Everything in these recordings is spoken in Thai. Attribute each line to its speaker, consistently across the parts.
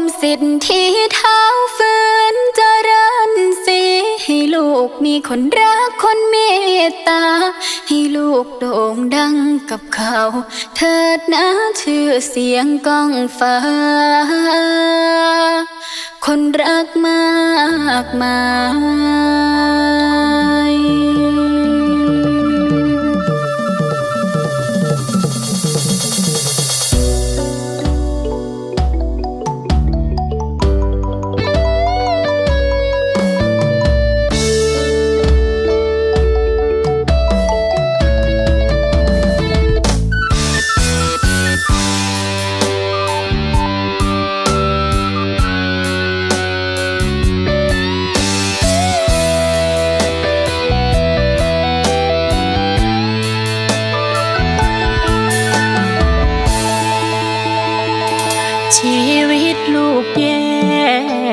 Speaker 1: มสิทธิ์ที่เท้าฝืนเจริญสีให้ลูกมีคนรักคนเมตตา ให้ลูกโด่งดังกับเขา เถิดนะชื่อเสียงก้องฟ้า คนรักมากมาย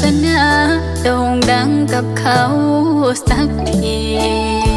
Speaker 1: สนาโด่งดังกับเขาสักที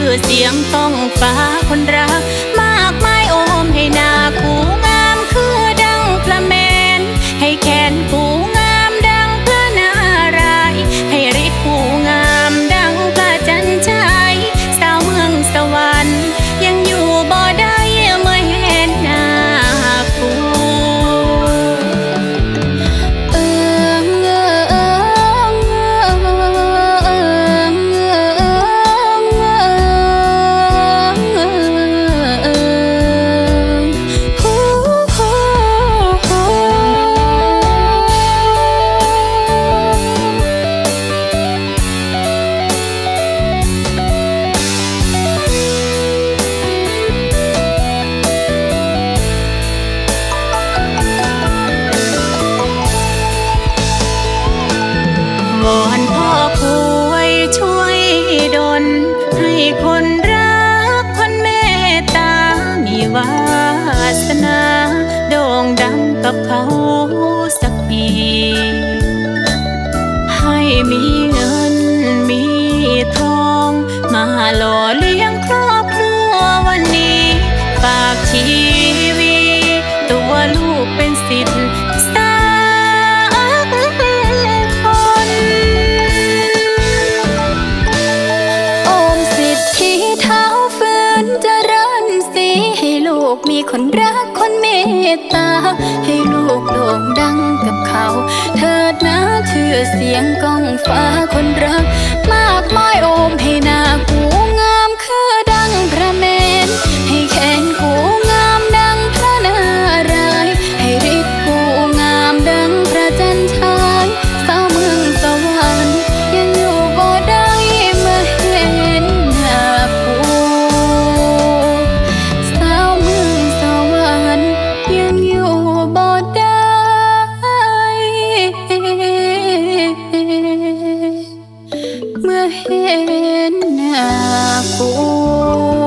Speaker 1: ชื่
Speaker 2: อเสียงต้องฟ้าคนรัก ให้มีเงินมีทอง มาหล่อเลี้ยงครอบครัววันนี้ฝากชีวิตตัวลูกเป็นสิทธิ์สักคน
Speaker 1: โอมสิทธิเท้าฝืนเจริญสีให้ลูกมีคนรักคนเมตตา ให้ลูกโด่งื่อเสียงกล้องฟ้าคนรัก hẹn à cô.